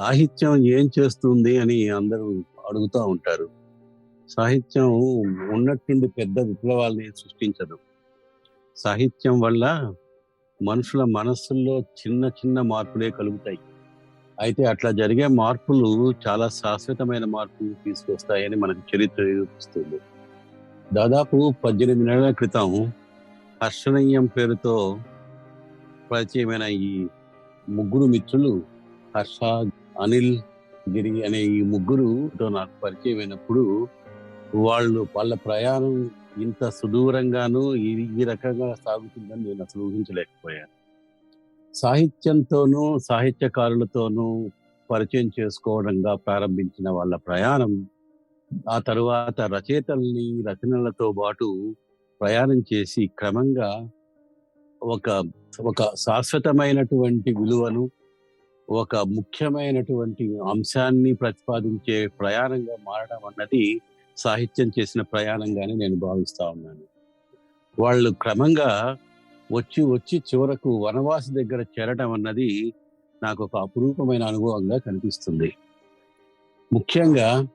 సాహిత్యం ఏం చేస్తుంది అని అందరూ అడుగుతూ ఉంటారు. సాహిత్యం ఉన్నట్టుండి పెద్ద విప్లవాల్ని సృష్టించదు. సాహిత్యం వల్ల మనుషుల మనస్సుల్లో చిన్న చిన్న మార్పులే కలుగుతాయి. అయితే అట్లా జరిగే మార్పులు చాలా శాశ్వతమైన మార్పులు తీసుకొస్తాయని మనకు చరిత్ర నిరూపిస్తుంది. దాదాపు పద్దెనిమిది నెలల క్రితం హర్షణీయం పేరుతో పరిచయమైన ఈ ముగ్గురు మిత్రులు హర్ష అనిల్ గిరి అనే ఈ ముగ్గురుతో నాకు పరిచయం అయినప్పుడు వాళ్ళు వాళ్ళ ప్రయాణం ఇంత సుదూరంగాను ఈ ఈ రకంగా సాగుతుందని నేను అసలు ఊహించలేకపోయాను. సాహిత్యంతోనూ సాహిత్యకారులతోనూ పరిచయం చేసుకోవడంగా ప్రారంభించిన వాళ్ళ ప్రయాణం ఆ తరువాత రచయితల్ని రచనలతో పాటు ప్రయాణం చేసి క్రమంగా ఒక ఒక శాశ్వతమైనటువంటి విలువను ఒక ముఖ్యమైనటువంటి అంశాన్ని ప్రతిపాదించే ప్రయాణంగా మారడం అన్నది సాహిత్యం చేసిన ప్రయాణంగానే నేను భావిస్తా ఉన్నాను. వాళ్ళు క్రమంగా వచ్చి వచ్చి చివరకు వనవాసి దగ్గర చేరడం అన్నది నాకు ఒక అపురూపమైన అనుభవంగా కనిపిస్తుంది. ముఖ్యంగా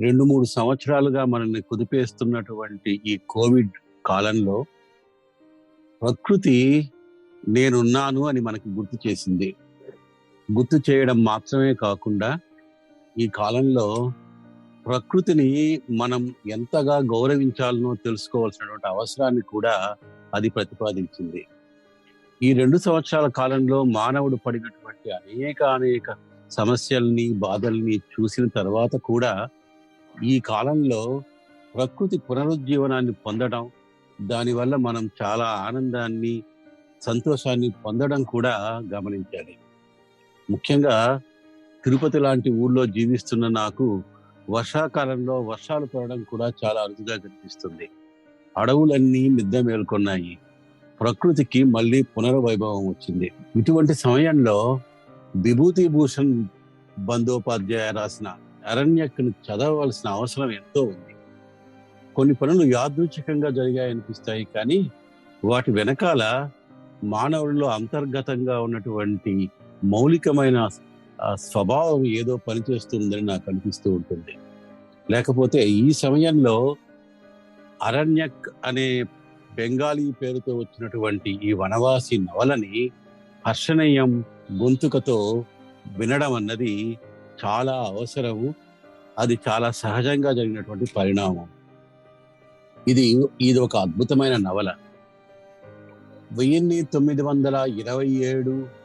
రెండు మూడు సంవత్సరాలుగా మనల్ని కుదిపేస్తున్నటువంటి ఈ కోవిడ్ కాలంలో ప్రకృతి నేనున్నాను అని మనకు గుర్తు చేసింది. గుర్తు చేయడం మాత్రమే కాకుండా ఈ కాలంలో ప్రకృతిని మనం ఎంతగా గౌరవించాలనో తెలుసుకోవాల్సినటువంటి అవసరాన్ని కూడా అది ప్రతిపాదించింది. ఈ రెండు సంవత్సరాల కాలంలో మానవుడు పడినటువంటి అనేక అనేక సమస్యల్ని బాధల్ని చూసిన తర్వాత కూడా ఈ కాలంలో ప్రకృతి పునరుజ్జీవనాన్ని పొందడం దానివల్ల మనం చాలా ఆనందాన్ని సంతోషాన్ని పొందడం కూడా గమనించాలి. ముఖ్యంగా తిరుపతి లాంటి ఊళ్ళో జీవిస్తున్న నాకు వర్షాకాలంలో వర్షాలు పడడం కూడా చాలా అరుదుగా కనిపిస్తుంది. అడవులన్నీ మిద్దె మేల్కొన్నాయి. ప్రకృతికి మళ్ళీ పునర్వైభవం వచ్చింది. ఇటువంటి సమయంలో విభూతి భూషణ్ బందోపాధ్యాయ రాసిన అరణ్యక్ను చదవవలసిన అవసరం ఎంతో ఉంది. కొన్ని పనులు యాదృచ్ఛికంగా జరిగాయనిపిస్తాయి కానీ వాటి వెనకాల మానవుల్లో అంతర్గతంగా ఉన్నటువంటి మౌలికమైన స్వభావం ఏదో పనిచేస్తుందని నాకు అనిపిస్తూ ఉంటుంది. లేకపోతే ఈ సమయంలో అరణ్యక్ అనే బెంగాలీ పేరుతో వచ్చినటువంటి ఈ వనవాసి నవలని హర్షణీయం గొంతుకతో వినడం అన్నది చాలా అవసరము. అది చాలా సహజంగా జరిగినటువంటి పరిణామం. ఇది ఇది ఒక అద్భుతమైన నవల. వెయ్యిన్ని తొమ్మిది వందల ఇరవై ఏడు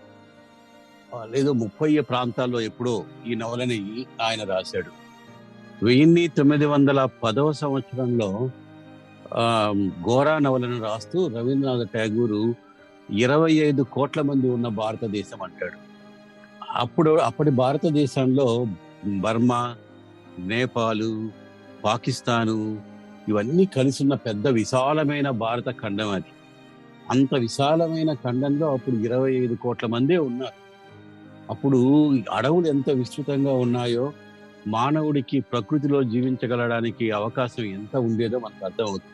లేదో ముప్పై ప్రాంతాల్లో ఎప్పుడో ఈ నవలని ఆయన రాశాడు. వెయ్యిన్ని తొమ్మిది వందల పదవ సంవత్సరంలో ఆ, గోరా నవలను రాస్తూ రవీంద్రనాథ్ ఠాగూరు ఇరవై ఐదు కోట్ల మంది ఉన్న భారతదేశం అంటాడు. అప్పుడు అప్పటి భారతదేశంలో బర్మా నేపాలు పాకిస్తాను ఇవన్నీ కలిసి ఉన్న పెద్ద విశాలమైన భారత ఖండం అది. అంత విశాలమైన ఖండంలో అప్పుడు ఇరవై ఐదు కోట్ల మందే ఉన్నారు. అప్పుడు అడవులు ఎంత విస్తృతంగా ఉన్నాయో మానవుడికి ప్రకృతిలో జీవించగలడానికి అవకాశం ఎంత ఉండేదో మనకు అర్థమవుతుంది.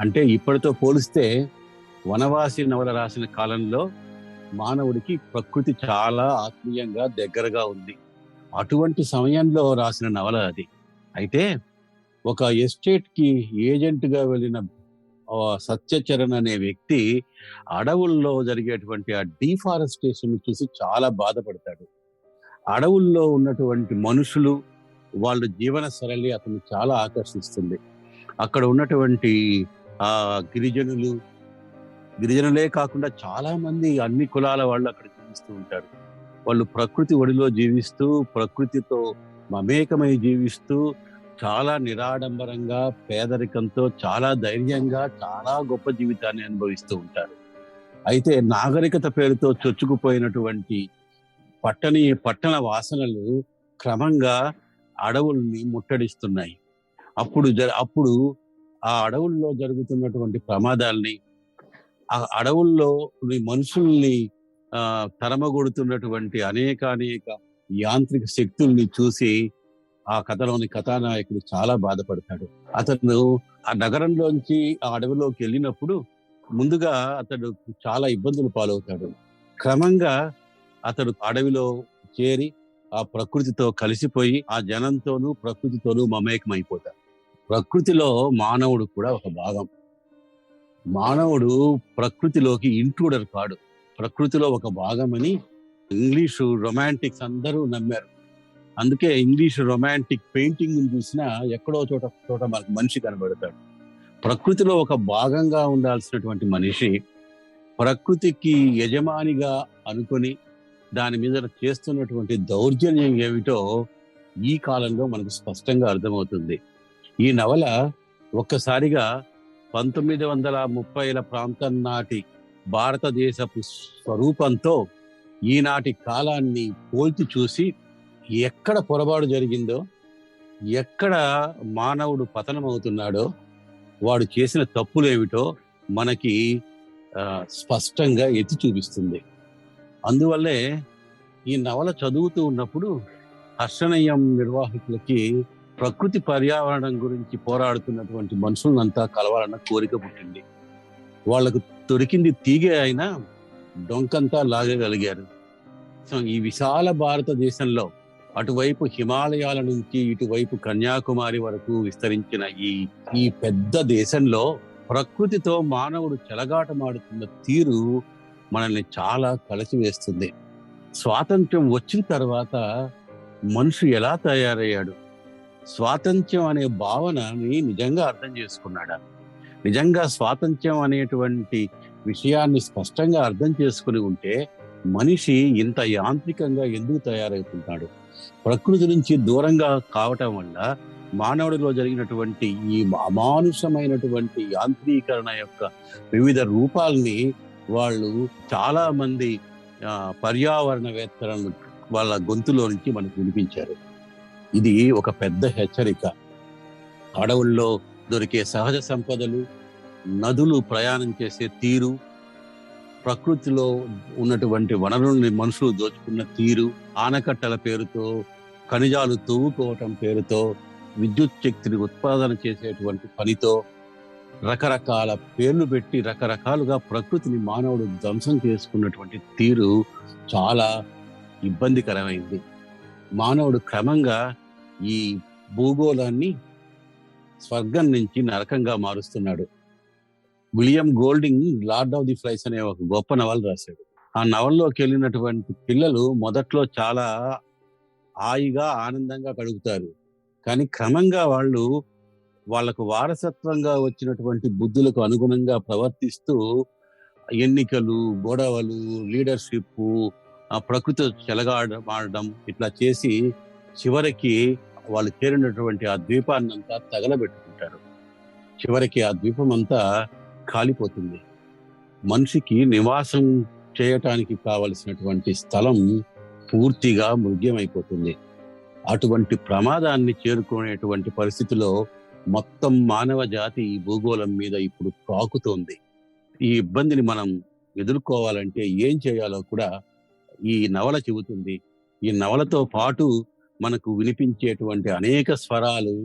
అంటే ఇప్పటితో పోలిస్తే వనవాసి నవల రాసిన కాలంలో మానవుడికి ప్రకృతి చాలా ఆత్మీయంగా దగ్గరగా ఉంది. అటువంటి సమయంలో రాసిన నవల అది. అయితే ఒక ఎస్టేట్కి ఏజెంట్గా వెళ్ళిన సత్యచరణ్ అనే వ్యక్తి అడవుల్లో జరిగేటువంటి ఆ డీఫారెస్టేషన్ చూసి చాలా బాధపడతాడు. అడవుల్లో ఉన్నటువంటి మనుషులు వాళ్ళ జీవన శైలి అతను చాలా ఆకర్షిస్తుంది. అక్కడ ఉన్నటువంటి ఆ గిరిజనులు గిరిజనులే కాకుండా చాలా మంది అన్ని కులాల వాళ్ళు అక్కడ జీవిస్తూ ఉంటారు. వాళ్ళు ప్రకృతి ఒడిలో జీవిస్తూ ప్రకృతితో మమేకమై జీవిస్తూ చాలా నిరాడంబరంగా పేదరికంతో చాలా ధైర్యంగా చాలా గొప్ప జీవితాన్ని అనుభవిస్తూ ఉంటారు. అయితే నాగరికత పేరుతో చొచ్చుకుపోయినటువంటి పట్టణి పట్టణ వాసనలు క్రమంగా అడవుల్ని ముట్టడిస్తున్నాయి. అప్పుడు జ అప్పుడు ఆ అడవుల్లో జరుగుతున్నటువంటి ప్రమాదాల్ని ఆ అడవుల్లో మనుషుల్ని తరమగొడుతున్నటువంటి అనేక అనేక యాంత్రిక శక్తుల్ని చూసి ఆ కథలోని కథానాయకుడు చాలా బాధపడతాడు. అతను ఆ నగరంలోంచి ఆ అడవిలోకి వెళ్ళినప్పుడు ముందుగా అతడు చాలా ఇబ్బందులు పాలవుతాడు. క్రమంగా అతడు అడవిలో చేరి ఆ ప్రకృతితో కలిసిపోయి ఆ జనంతోనూ ప్రకృతితోనూ మమేకం అయిపోతాడు ప్రకృతిలో మానవుడు కూడా ఒక భాగం. మానవుడు ప్రకృతిలోకి ఇంట్రూడర్ కాడు. ప్రకృతిలో ఒక భాగమని ఇంగ్లీషు రొమాంటిక్స్ అందరూ నమ్మారు. అందుకే ఇంగ్లీష్ రొమాంటిక్ పెయింటింగ్ చూసినా ఎక్కడో చోట చోట మనకు మనిషి కనబడతాడు. ప్రకృతిలో ఒక భాగంగా ఉండాల్సినటువంటి మనిషి ప్రకృతికి యజమానిగా అనుకొని దాని మీద చేస్తున్నటువంటి దౌర్జన్యం ఏమిటో ఈ కాలంలో మనకు స్పష్టంగా అర్థమవుతుంది. ఈ నవల ఒక్కసారిగా పంతొమ్మిది వందల ముప్పైల ప్రాంతం నాటి భారతదేశపు స్వరూపంతో ఈనాటి కాలాన్ని పోల్చి చూసి ఎక్కడ పొరపాటు జరిగిందో ఎక్కడ మానవుడు పతనమవుతున్నాడో వాడు చేసిన తప్పులేమిటో మనకి స్పష్టంగా ఎత్తి చూపిస్తుంది. అందువల్లే ఈ నవల చదువుతూ ఉన్నప్పుడు హర్షణీయం నిర్వాహకులకి ప్రకృతి పర్యావరణం గురించి పోరాడుతున్నటువంటి మనుషులంతా కలవాలన్న కోరిక పుట్టింది. వాళ్ళకు దొరికింది తీగే అయినా డొంకంతా లాగగలిగారు. సో ఈ విశాల భారతదేశంలో అటువైపు హిమాలయాల నుంచి ఇటువైపు కన్యాకుమారి వరకు విస్తరించిన ఈ ఈ పెద్ద దేశంలో ప్రకృతితో మానవుడు చెలగాటమాడుతున్న తీరు మనల్ని చాలా కలిసివేస్తుంది స్వాతంత్ర్యం వచ్చిన తర్వాత మనిషి ఎలా తయారయ్యాడు? స్వాతంత్ర్యం అనే భావనని నిజంగా అర్థం చేసుకున్నాడా? నిజంగా స్వాతంత్ర్యం అనేటువంటి విషయాన్ని స్పష్టంగా అర్థం చేసుకుని ఉంటే మనిషి ఇంత యాంత్రికంగా ఎందుకు తయారవుతుంటాడు? ప్రకృతి నుంచి దూరంగా కావటం వల్ల మానవుడిలో జరిగినటువంటి ఈ అమానుషమైనటువంటి యాంత్రీకరణ యొక్క వివిధ రూపాల్ని వాళ్ళు చాలా మంది పర్యావరణవేత్తలను వాళ్ళ గొంతులో నుంచి మనకు వినిపించారు. ఇది ఒక పెద్ద హెచ్చరిక. అడవుల్లో దొరికే సహజ సంపదలు నదులు ప్రయాణం చేసే తీరు ప్రకృతిలో ఉన్నటువంటి వనరుల్ని మనుషులు దోచుకున్న తీరు ఆనకట్టల పేరుతో ఖనిజాలు తవ్వుకోవటం పేరుతో విద్యుత్ శక్తిని ఉత్పాదన చేసేటువంటి పనితో రకరకాల పేర్లు పెట్టి రకరకాలుగా ప్రకృతిని మానవుడు ధ్వంసం చేసుకున్నటువంటి తీరు చాలా ఇబ్బందికరమైంది. మానవుడు క్రమంగా ఈ భూగోళాన్ని స్వర్గం నుంచి నరకంగా మారుస్తున్నాడు. William Golding Lord of the Flies అనే ఒక గొప్ప నవల రాశాడు. ఆ నవల్లోకి వెళ్ళినటువంటి పిల్లలు మొదట్లో చాలా హాయిగా ఆనందంగా కడుగుతారు. కానీ క్రమంగా వాళ్ళు వాళ్ళకు వారసత్వంగా వచ్చినటువంటి బుద్ధులకు అనుగుణంగా ప్రవర్తిస్తూ ఎన్నికలు గొడవలు లీడర్షిప్ ఆ ప్రకృతి చెలగాడమాడడం ఇట్లా చేసి చివరికి వాళ్ళు చేరినటువంటి ఆ ద్వీపాన్నంతా తగలబెట్టుకుంటారు. చివరికి ఆ ద్వీపం అంతా కాలిపోతుంది. మనిషికి నివాసం చేయటానికి కావలసినటువంటి స్థలం పూర్తిగా మృగ్యమైపోతుంది. అటువంటి ప్రమాదాన్ని చేరుకునేటువంటి పరిస్థితిలో మొత్తం మానవ జాతి ఈ భూగోళం మీద ఇప్పుడు కాకుతోంది. ఈ ఇబ్బందిని మనం ఎదుర్కోవాలంటే ఏం చేయాలో కూడా ఈ నవల చెబుతుంది. ఈ నవలతో పాటు మనకు వినిపించేటువంటి అనేక స్వరాలు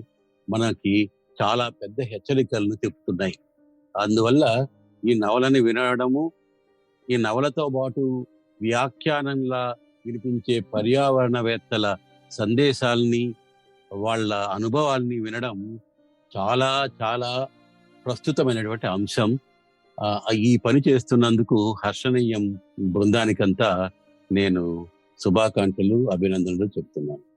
మనకి చాలా పెద్ద హెచ్చరికలను చెప్తున్నాయి అందువల్ల ఈ నవలని వినడము ఈ నవలతో పాటు వ్యాఖ్యానంలా వినిపించే పర్యావరణవేత్తల సందేశాలని వాళ్ళ అనుభవాల్ని వినడం చాలా చాలా ప్రస్తుతమైనటువంటి అంశం. ఈ పని చేస్తున్నందుకు హర్షణీయం బృందానికంతా నేను శుభాకాంక్షలు అభినందనలు చెప్తున్నాను.